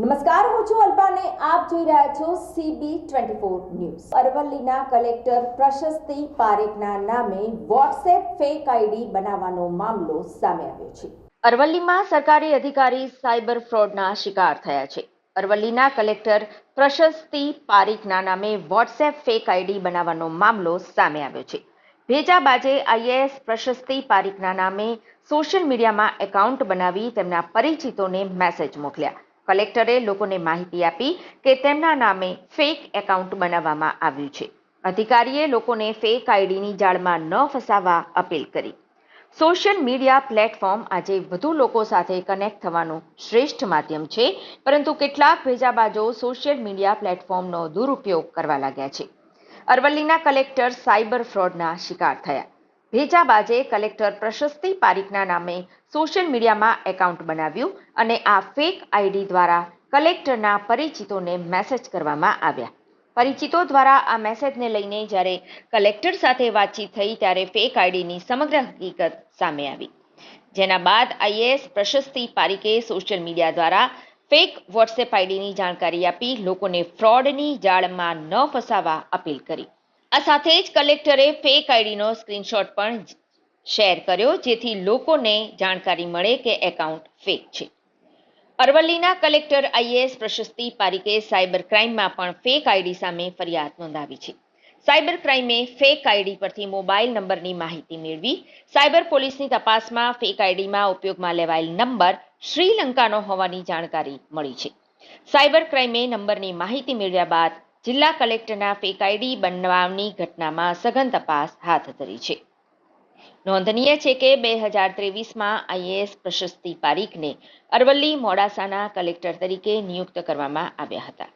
નમસ્કાર, હું છું અલ્પાને. આપ જોઈ રહ્યા છો સીબી ટ્વેન્ટી ફોર ન્યૂઝ અરવલ્લીના કલેક્ટર પ્રશસ્તિ પારેખના નામે વોટ્સએપ ફેક આઈડી બનાવવાનો મામલો સામે આવ્યો છે. અરવલ્લીમાં સરકારી અધિકારી સાયબર ફ્રોડના શિકાર થયા છે. અરવલ્લીના કલેક્ટર પ્રશસ્તિ પારીખના નામે વોટ્સએપ ફેક આઈડી બનાવવાનો મામલો સામે આવ્યો છે. ભેજાબાજે આઈએએસ પ્રશસ્તિ પારીખના નામે સોશિયલ મીડિયામાં એકાઉન્ટ બનાવી તેમના પરિચિતોને મેસેજ મોકલ્યા. કલેક્ટરે લોકોને માહિતી આપી કે તેમના નામે ફેક એકાઉન્ટ બનાવવામાં આવ્યું છે. અધિકારીએ લોકોને ફેક આઈડીની જાળમાં ન ફસાવા અપીલ કરી. સોશિયલ મીડિયા પ્લેટફોર્મ આજે વધુ લોકો સાથે કનેક્ટ થવાનું શ્રેષ્ઠ માધ્યમ છે, પરંતુ કેટલાક ભેજાબાજો સોશિયલ મીડિયા પ્લેટફોર્મનો દુરુપયોગ કરવા લાગ્યા છે. અરવલ્લીના કલેક્ટર સાયબર ફ્રોડના શિકાર થયા. ભેજાબાજે કલેક્ટર પ્રશસ્તિ પારીખના નામે સોશિયલ મીડિયામાં એકાઉન્ટ બનાવ્યું અને આ ફેક આઈડી દ્વારા કલેક્ટરના પરિચિતોને મેસેજ કરવામાં આવ્યા. પરિચિતો દ્વારા આ મેસેજને લઈને જ્યારે કલેક્ટર સાથે વાતચીત થઈ ત્યારે ફેક આઈડીની સમગ્ર હકીકત સામે આવી. જેના બાદ આઈએએસ પ્રશસ્તિ પારીખે સોશિયલ મીડિયા દ્વારા ફેક વોટ્સએપ આઈડીની જાણકારી આપી લોકોને ફ્રોડની જાળમાં ન ફસાવા અપીલ કરી. આ સાથે જ કલેક્ટરે ફેક આઈડીનો સ્ક્રીનશોટ પણ શેર કર્યો, જેથી લોકોને જાણકારી મળે કે એકાઉન્ટ ફેક છે. અરવલ્લીના કલેક્ટર આઈએએસ પ્રશસ્તિ પારીકે સાયબર ક્રાઇમમાં પણ ફેક આઈડી સામે ફરિયાદ નોંધાવી છે. સાયબર ક્રાઇમે ફેક આઈડી પરથી મોબાઈલ નંબરની માહિતી મેળવી. સાયબર પોલીસની તપાસમાં ફેક આઈડીમાં ઉપયોગમાં લેવાયેલ નંબર શ્રીલંકાનો હોવાની જાણકારી મળી છે. સાયબર ક્રાઇમે નંબરની માહિતી મેળવ્યા બાદ જિલ્લા કલેક્ટરના ફેક આઈડી બનાવની ઘટનામાં સઘન તપાસ હાથ ધરી છે. નોંધનીય છે કે બે હજાર ત્રેવીસમાં આઈએએસ પ્રશસ્તિ પારીખને અરવલ્લી મોડાસાના કલેક્ટર તરીકે નિયુક્ત કરવામાં આવ્યા હતા.